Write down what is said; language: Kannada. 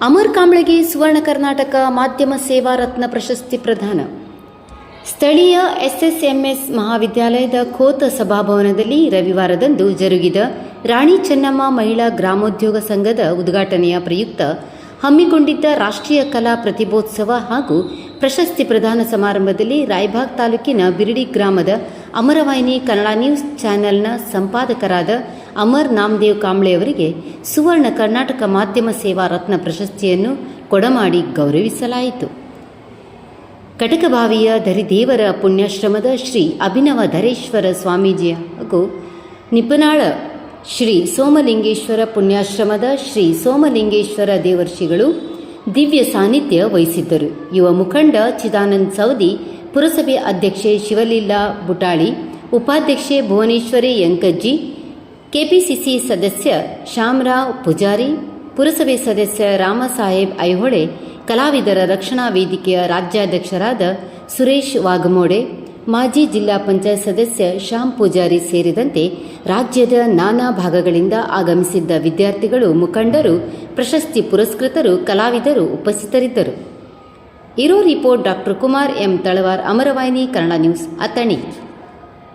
ಅಮರ್ ಕಾಂಬ್ಳೆಗೆ ಸುವರ್ಣ ಕರ್ನಾಟಕ ಮಾಧ್ಯಮ ಸೇವಾ ರತ್ನ ಪ್ರಶಸ್ತಿ ಪ್ರದಾನ. ಸ್ಥಳೀಯ ಎಸ್ಎಸ್ಎಂಎಸ್ ಮಹಾವಿದ್ಯಾಲಯದ ಖೋತ ಸಭಾಭವನದಲ್ಲಿ ರವಿವಾರದಂದು ಜರುಗಿದ ರಾಣಿ ಚೆನ್ನಮ್ಮ ಮಹಿಳಾ ಗ್ರಾಮೋದ್ಯೋಗ ಸಂಘದ ಉದ್ಘಾಟನೆಯ ಪ್ರಯುಕ್ತ ಹಮ್ಮಿಕೊಂಡಿದ್ದ ರಾಷ್ಟ್ರೀಯ ಕಲಾ ಪ್ರತಿಭೋತ್ಸವ ಹಾಗೂ ಪ್ರಶಸ್ತಿ ಪ್ರದಾನ ಸಮಾರಂಭದಲ್ಲಿ ರಾಯಬಾಗ್ ತಾಲೂಕಿನ ಬಿರಡಿ ಗ್ರಾಮದ ಅಮರವಾಹಿನಿ ಕನ್ನಡ ನ್ಯೂಸ್ ಚಾನೆಲ್ನ ಸಂಪಾದಕರಾದ ಅಮರ್ ನಾಮದೇವ್ ಕಾಂಬ್ಳೆ ಅವರಿಗೆ ಸುವರ್ಣ ಕರ್ನಾಟಕ ಮಾಧ್ಯಮ ಸೇವಾ ರತ್ನ ಪ್ರಶಸ್ತಿಯನ್ನು ಕೊಡಮಾಡಿ ಗೌರವಿಸಲಾಯಿತು. ಕಟಕಬಾವಿಯ ದರಿದೇವರ ಪುಣ್ಯಾಶ್ರಮದ ಶ್ರೀ ಅಭಿನವ ಧರೇಶ್ವರ ಸ್ವಾಮೀಜಿ ಹಾಗೂ ನಿಪನಾಳ ಶ್ರೀ ಸೋಮಲಿಂಗೇಶ್ವರ ಪುಣ್ಯಾಶ್ರಮದ ಶ್ರೀ ಸೋಮಲಿಂಗೇಶ್ವರ ದೇವರ್ಷಿಗಳು ದಿವ್ಯ ಸಾನ್ನಿಧ್ಯ ವಹಿಸಿದ್ದರು. ಯುವ ಮುಖಂಡ ಚಿದಾನಂದ್ ಸೌದಿ ಪುರಸಭೆ ಅಧ್ಯಕ್ಷೆ ಶಿವಲೀಲಾ ಬುಟಾಳಿ, ಉಪಾಧ್ಯಕ್ಷೆ ಭುವನೇಶ್ವರಿ ಯಂಕಜ್ಜಿ ಕೆಪಿಸಿಸಿ ಸದಸ್ಯ ಶ್ಯಾಮರಾವ್ ಪೂಜಾರಿ, ಪುರಸಭೆ ಸದಸ್ಯ ರಾಮಸಾಹೇಬ್ ಐಹೊಳೆ, ಕಲಾವಿದರ ರಕ್ಷಣಾ ವೇದಿಕೆಯ ರಾಜ್ಯಾಧ್ಯಕ್ಷರಾದ ಸುರೇಶ್ ವಾಗಮೋಡೆ, ಮಾಜಿ ಜಿಲ್ಲಾ ಪಂಚಾಯತ್ ಸದಸ್ಯ ಶ್ಯಾಮ್ ಪೂಜಾರಿ ಸೇರಿದಂತೆ ರಾಜ್ಯದ ನಾನಾ ಭಾಗಗಳಿಂದ ಆಗಮಿಸಿದ್ದ ವಿದ್ಯಾರ್ಥಿಗಳು, ಮುಖಂಡರು, ಪ್ರಶಸ್ತಿ ಪುರಸ್ಕೃತರು, ಕಲಾವಿದರು ಉಪಸ್ಥಿತರಿದ್ದರು. ಇರೋ report doctor Kumar M Talawar, Amaravahini, Kannada news, Athani.